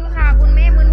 นค่ะ คุณแม่มึน